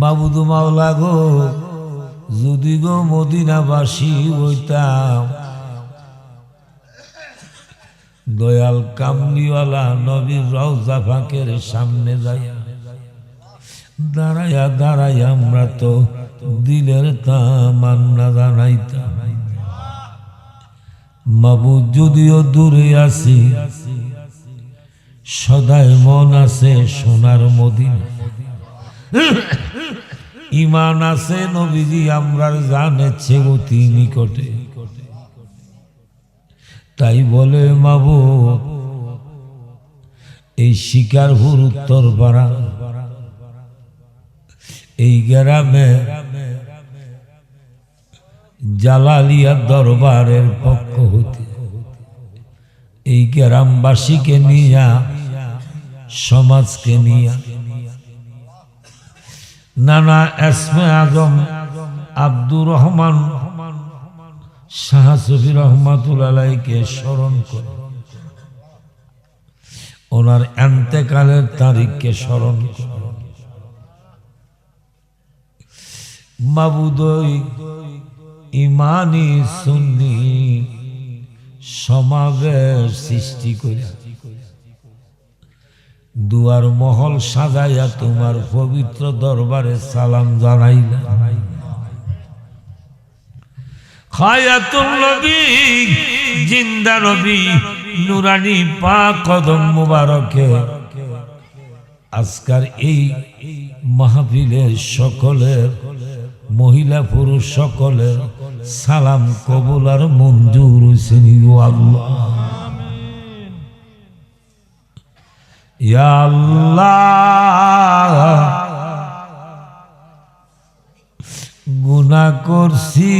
বাবুদু মাওলা গো, যদি গো মদিনাবাসী হইতাম, দয়াল কামলিওয়ালা নবীর রওজা ফাঁকের সামনে যাইয়া, দাঁড়াইয়া দাঁড়াইয়া আমরা তো দিলের তামান্না জানাইতাম। বাবু যদিও দূরে আছি সদায় মন আছে সোনার মদিনা ইমান আছে নবীজি আমরা জানেছে অতি নিকটে। তাই বলে, মাবু, এই শিকারপুর উত্তর পাড়া, এই গ্রামে জালালিয়া দরবারের পক্ষ হতে এই গ্রামবাসীকে নিয়া, সমাজকে নিয়া নানা এসমে আজম আব্দুর রহমান শাহ সফি রহমাতুল্লাহকে স্মরণ করে। ওনার এন্তেকালের তারিখকে স্মরণ মাবুদই ইমানি সুন্নি সমাবেশ সৃষ্টি করে দুয়ার মহল সাজাইয়া তোমার পবিত্র দরবারে সালাম জানাইলা খায়াতুল নবী, জিন্দা নবী, নুরানি পা কদম মুবারকে। আজকার এই মাহফিলের সকলের, মহিলা পুরুষ সকলের সালাম কবুল আর মঞ্জুর আল্লাহ। গুনাহ করছি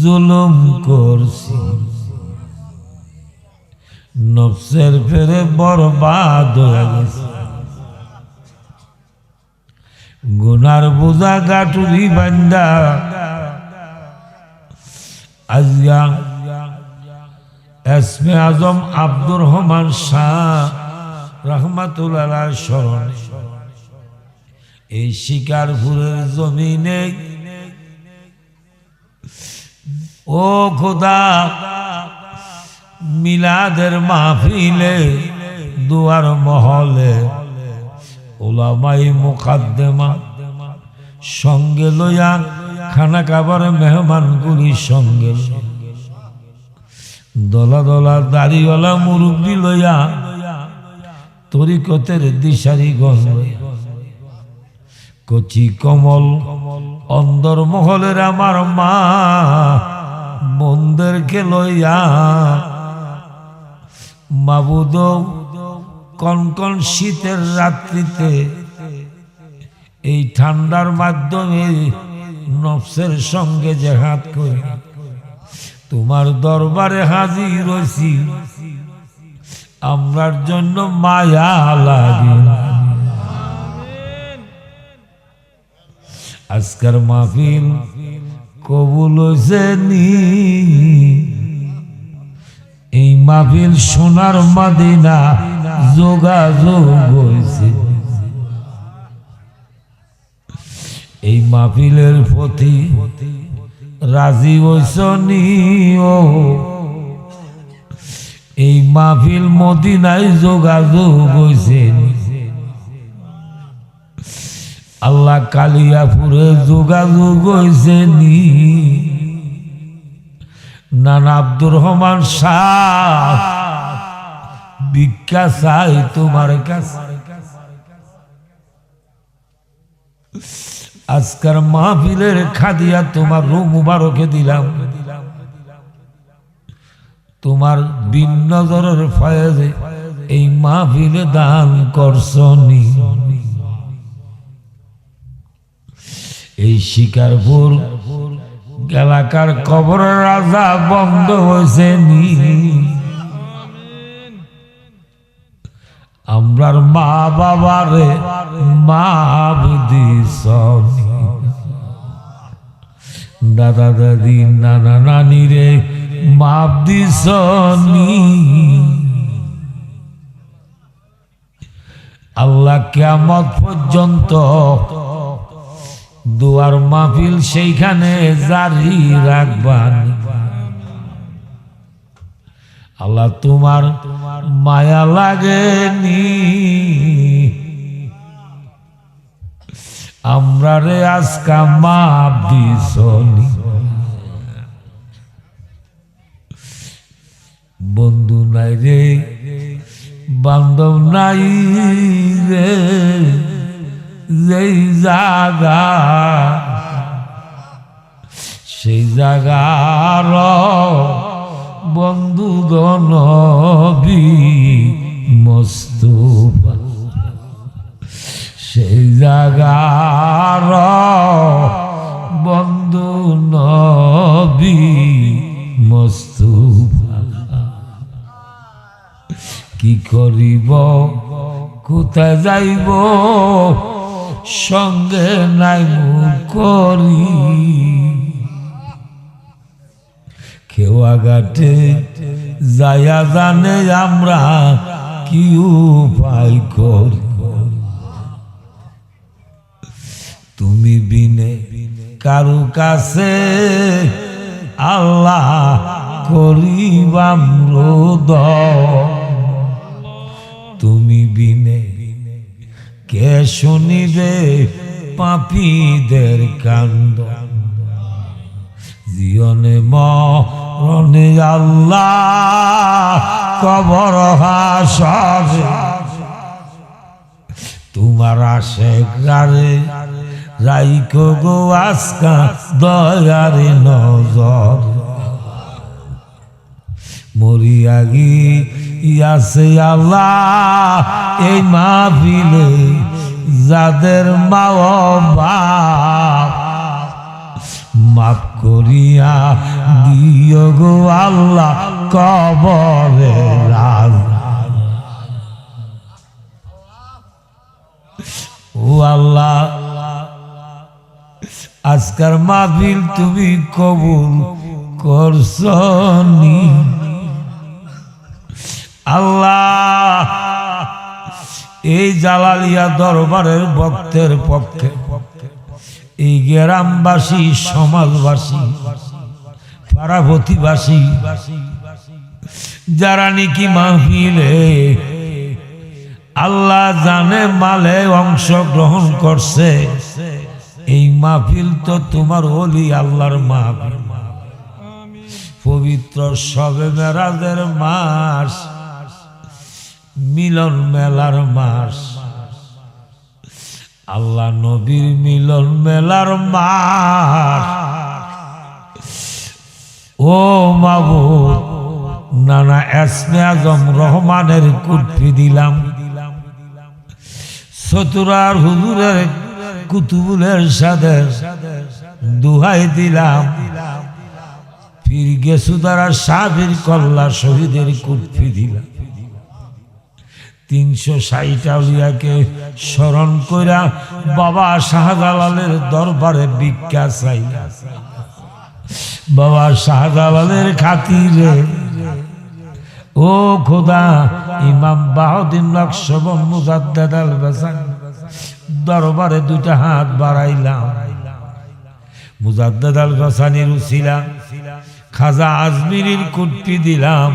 জুলুম করছি নফসের ফেরে বরবাদ হয়ে গেছে। গুনার বোঝা গাটুরি বান্দা আজগা এসমে আজম আব্দুর রহমান শাহ রহমাতুল্লাহ স্মরণে এই শিকারপুরের জমিনে ও খোদা, মিলাদের মাহফিলে, দুয়ার মহলে, ওলামাই মুকাদ্দেমা সঙ্গে লইয়া খানা খাবার মেহমানগুলি সঙ্গে লইয়া। দলা দলা দাড়িওয়ালা মুরব্বী লইয়া তরিকতের দিশারি গণ কচি কমল অন্দর মহলের আমার মা বন্দেরকে লইয়া মাবুদ কনকন শীতের রাত্রিতে এই ঠান্ডার মাধ্যমে নফসের সঙ্গে জেহাদ করি। তোমার দরবারে হাজির হয়েছি আমরার জন্য মায়া লাগে। আজকার মাহফিল কবুল হয়েছে নি। এই মাহফিল সোনার মাদিনা যোগাযোগ হয়েছে এই মাহফিলের প্রতি রাজি হইসনি, ও। এই মাহফিল মদিনায় যোগাযোগ হয়েছে আল্লাহ কালিয়াপুরে যোগাযোগ হয়েছে নি নানা আব্দুর রহমান শাহ, ভিক্ষা তোমার কাছে। আজকার মাহফিলের খাদিয়া তোমার রুম মুবারকে দিলাম। তোমার বিন নজরের ফয়েজে এই মাহফিলে দান করছনি। এই শিকারপুর এলাকার কবর রাজা বন্ধ হয়েছে নি আমরার মা বাবারে মাপ দিসনি দাদা দাদি নানা নানি রে মাপ দিসনি আল্লাহ কেমত পর্যন্ত দুয়ার মাহফিল সেইখানে জারি রাখবান। আল্লাহ তোমার মায়া লাগেনি। আমরা রে আজকা মাপ দিসনি। বন্ধু নাই রে, বান্ধব নাই রে, যেই জাগা, সেই জাগার বন্ধু গণবি মস্তুবা সেই জাগার বন্ধু নবী মস্তুবা কি করিব, কোথায় যাইব, সঙ্গে নাই করি। খেওয়া ঘাটে যায়া জানে আমরা কি উপায় করি? তুমি বিনে কারু কাছে আল্লাহ করিবাম রোদ। তুমি বিনে কে শুনিবে পাপীদের কান্দ জীবনে মরণে আল্লাহ কবর হাসবে তোমার আশে গারে রাইকো গো আজকা দয়ারে নজর। মরিয়াগি ইয়াসে আল্লাহ এই মাহফিলে যাদের মা বাপ। মাফ করিয়া দিও গো আল্লাহ কবরে ও আল্লাহ, আজকার মাহফিল তুমি কবুল করছনি। আল্লাহ, এই জালালিয়া দরবারের ভক্তের পক্ষে এই গ্রামবাসী, সমাজবাসী, পাড়াপতিবাসী, যারা নাকি মাহফিলে আল্লাহ জানে মালে অংশ গ্রহণ করছে, এই মাহফিল তো তোমার হলি আল্লাহর মাহফিল। পবিত্র সবে মেরাজের মাস, মিলন মেলার মাস। আল্লাহ নবীর মিলন মেলার মাস ও মাবুদ নানা এসমে আজম রহমানের কুটফি দিলাম। সতুরার হুজুরের কুতুবুলের সাথে দুহাই দিলাম। ফির গেসুদারা সাবির কল্লা শহীদের কুটফি দিলাম। তিনশো ষাট আউলিয়াকে স্মরণ কইরা বাবা শাহজালালের দরবারে ভিক্ষা চাই বাবা শাহজালালের খাতিরে। ও খোদা, ইমাম বাহুদ্দিন নকশবন মুজাদ্দাদ দরবারে দুইটা হাত বাড়াইলাম। মুজাদ্দাদ আল বাসানির উছিলাম খাজা আজমিরির কুট্টি দিলাম।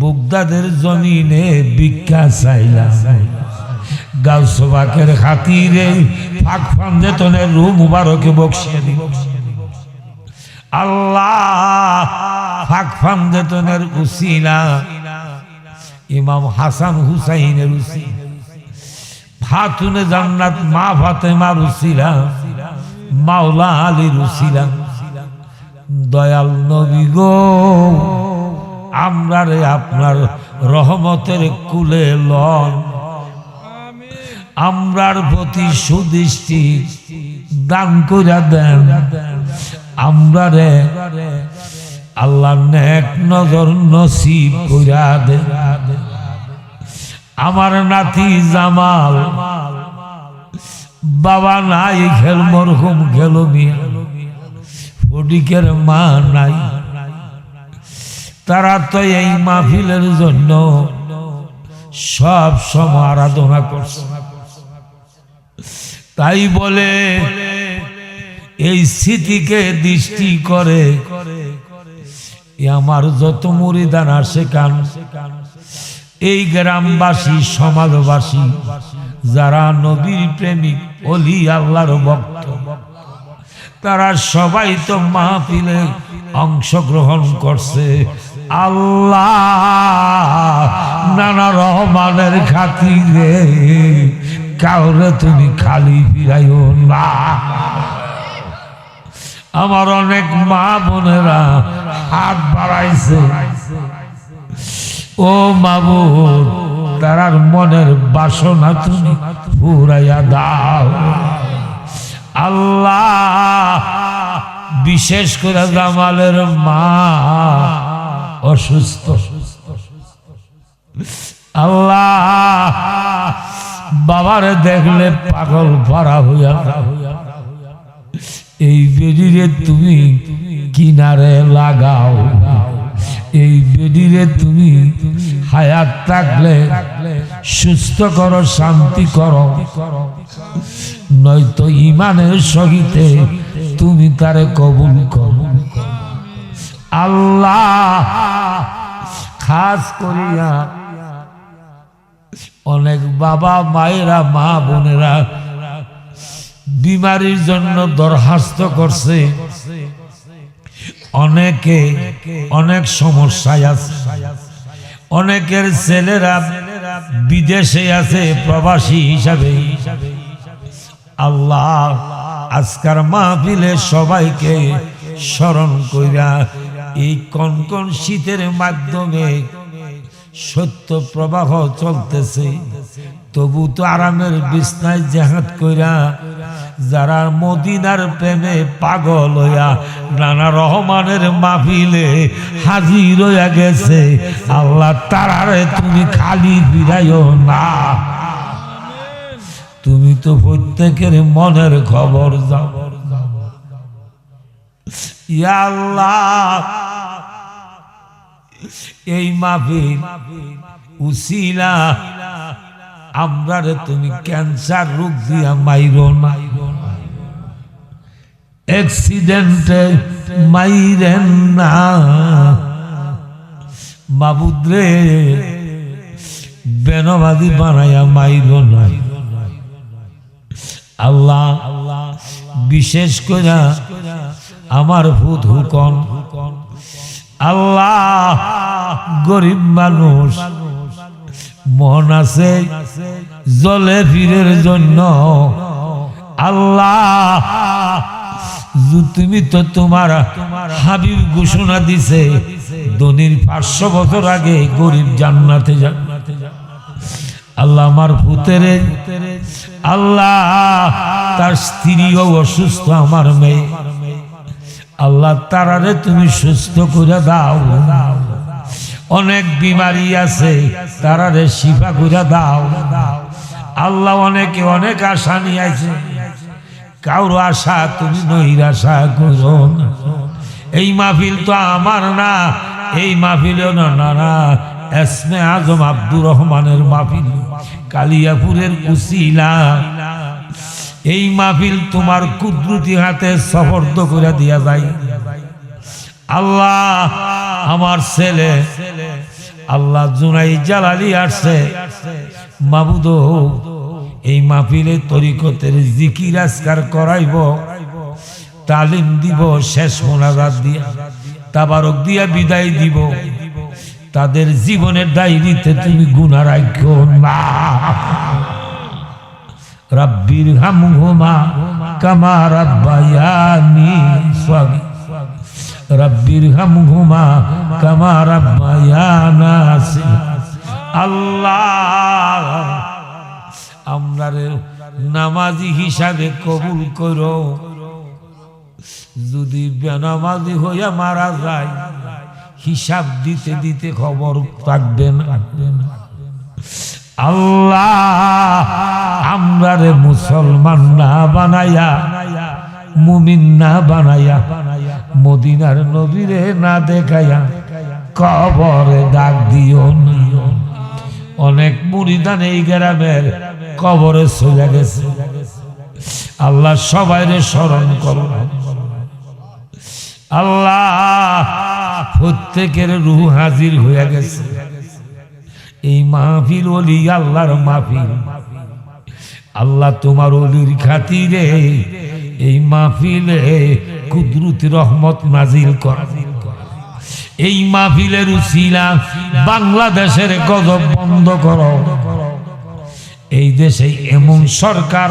বুগদাদের জমিনে ভিক্ষা চাইলাম। গাউসবাকের খাতিরে ফাঁক ফান্দেতনের রু মুবারকে বকশিয়ে দিব আল্লাহ, ফাঁক ফান্দেতনের উসিলা। ইমাম হাসান হুসাইনের উসি ফাতুনে জান্নাত মা ফাতেমার উসিলা। মাওলা আলীর উসিলা। দয়াল নবী গো। আমরা রে আপনার রহমতের কুলে লন। আমরার প্রতি সুদৃষ্টি দান করে দেন। আমরা রে আল্লাহ নেক নজর নসিব কইরা দেন। আমার নাতি জামাল, বাবা নাই, খেল মরহুম মিয়া। ফটিকের মা নাই। তারা তো এই মাহফিলের জন্য সব সময় আরাধনা করছে। তাই বলে এই স্মৃতিকে দৃষ্টি করে আমার যত মুরিদান আসে কান, এই গ্রামবাসী, সমাজবাসী, যারা নবীর প্রেমিক, অলি, আল্লাহর ভক্ত, তারা সবাই তো মাহফিলে অংশগ্রহণ করছে। আল্লাহ নানা রহমানের খাতিরে, কাউরে তুমি খালি ফিরাইও না। আমার অনেক মা বোনেরা হাত বাড়াইছে। ও মাবুদ, তারার মনের বাসনা তুমি পুরাইয়া দাও। আল্লাহ, বিশেষ করে জামালের মা অসুস্থ। আল্লাহ, বাবারে দেখলে পাগল ভরা হইয়া এই বেডিরে তুমি কিনারে লাগাও। এই বেডিরে তুমি হায়াত থাকলে সুস্থ করো, শান্তি করো। নয়তো ইমানের সহিতে তুমি তারে কবুল করো। আল্লাহ, খাস করিয়া অনেক বাবা, মায়েরা, মা বোনেরা বিমারির জন্য দরখাস্ত করছে। অনেকে অনেক সমস্যায় আছে। অনেকের ছেলেরা বিদেশে আছে, প্রবাসী হিসাবে। আল্লাহ আজকার মাহফিলে সবাইকে স্মরণ কইরা এই কনকন শীতের মাধ্যমে সত্য প্রবাহ চলতেছে। তবু তো আরামের বিছনায় জাহাত কইরা যারা মদিনার প্রেমে পাগল হইয়া নানা রহমানের মাহফিলে হাজির হইয়া গেছে, আল্লাহ তারারে তুমি খালি ফিরাইও না। তুমি তো প্রত্যেকের মনের খবর যাও। আল্লাহ, এই মাহফিল উসিলা, আমরা রে তুমি ক্যান্সার রোগ দিয়া মাইরো না। অ্যাক্সিডেন্টে মাইরেন না। বাবুদ্রে বেনবাদি বানাইয়া মাইরো না। আল্লাহ, বিশেষ করে আমার ভূত হুকন। আল্লাহ, গরিব মানুষ। মন আছে জলে ফিরের জন্য। আল্লাহ তুমি তো তোমার হাবিব ঘোষণা দিছে দনির পাঁচশো বছর আগে গরিব জান্নাতে জান্নাতে আল্লাহ আমার ভূতের। আল্লাহ, তার স্ত্রীও অসুস্থ, আমার মেয়ে। আল্লাহ তারারে তুমি সুস্থ করে দাও। অনেক বিমারি আছে, তারারে শিফা করে দাও। আল্লাহ অনেকে অনেক আশা নিয়ে আছে কারও আশা তুমি নৈরাশা করো না। এই মাহফিল তো আমার না, এই মাহফিলও না না না। এসমে আজম আব্দুর রহমানের মাহফিল, কালিয়াপুরের কুশিলা এই মাহফিল তোমার কুদরতি হাতে সফর্দ করে দিয়া যায়। আল্লাহ, আমার ছেলে, আল্লাহ জুনাই জালালি আসছে। মাবুদ, এই মাহফিলে তরিকতের জিকির আজকার করাইব, তালিম দিব, শেষ মোনাজাত দিয়া, তাবারক দিয়া বিদায় দিব। তাদের জীবনের ডায়েরিতে তুমি গুণা রাখো না। রব্বির হামহুমা কামা রাব্বায়ানি স্বামী। রব্বির হামহুমা কামা রাব্বায়ানা আল্লাহ, আমরা নামাজি হিসাবে কবুল করো। যদি বেনামাজি হইয়া মারা যায়, হিসাব দিতে দিতে খবর থাকবে না। আল্লাহ আমরা রে মুসলমান না বানাইয়া, মুমিন না বানাইয়া, মদিনার নবীরে না দেখাইয়া কবরে ডাক দিও অনেক মুড়িদান এই গ্রামের কবরে সোজা গেছে। আল্লাহ সবাইরে স্মরণ করো। আল্লাহ প্রত্যেকের রুহ হাজির হয়ে গেছে। এই মাহফিল ওলি আল্লাহর মাহফিল। আল্লাহ তোমার অলির খাতিরে এই মাহফিলে কুদরতি রহমত নাজিল কর। এই মাহফিলের উসিলা বাংলাদেশের গজব বন্ধ করো। এই দেশে এমন সরকার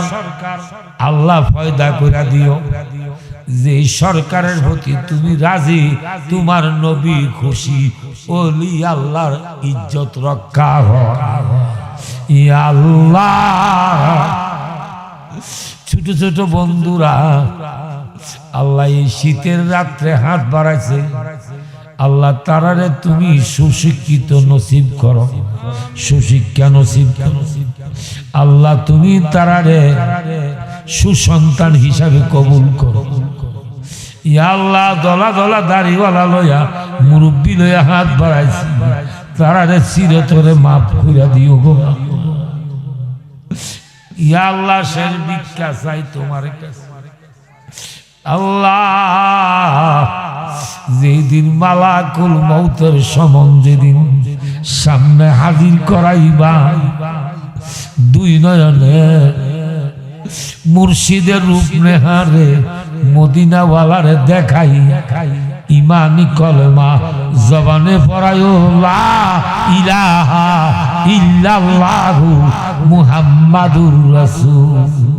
আল্লাহ ফয়দা করে দিও। যে সরকারের প্রতি তুমি রাজি, তোমার নবী খুশি, ওলি আল্লাহর ইজ্জত রক্ষা আল্লাহ। ছোট ছোট বন্ধুরা, আল্লাহ এই শীতের রাত্রে হাত বাড়াইছে। আল্লাহ তারারে তুমি সুশিক্ষিত নসিব করো। সুশিক্ষা নসিব আল্লাহ তুমি তারারে সুসন্তান হিসাবে কবুল করো। ইয়া আল্লাহ দলা দলা দাড়িওয়ালা লইয়া মুরব্বী লইয়া হাত বাড়াইছি। তারা রে তারারে চিরতরে মাফ করে দিও গো। ইয়া আল্লাহ শের ভিক্ষা চাই তোমার কাছে। আল্লাহ, যেদিন মালাকুল মৌতের সমন যেদিন সামনে হাজির করাইবা, দুই নয়নে মুর্শিদের রূপ নেহারে মদিনাওয়ালারে দেখাই ইমানি কলমা জবানে পড়ায় লা মুহাম্মাদুর রাসূল।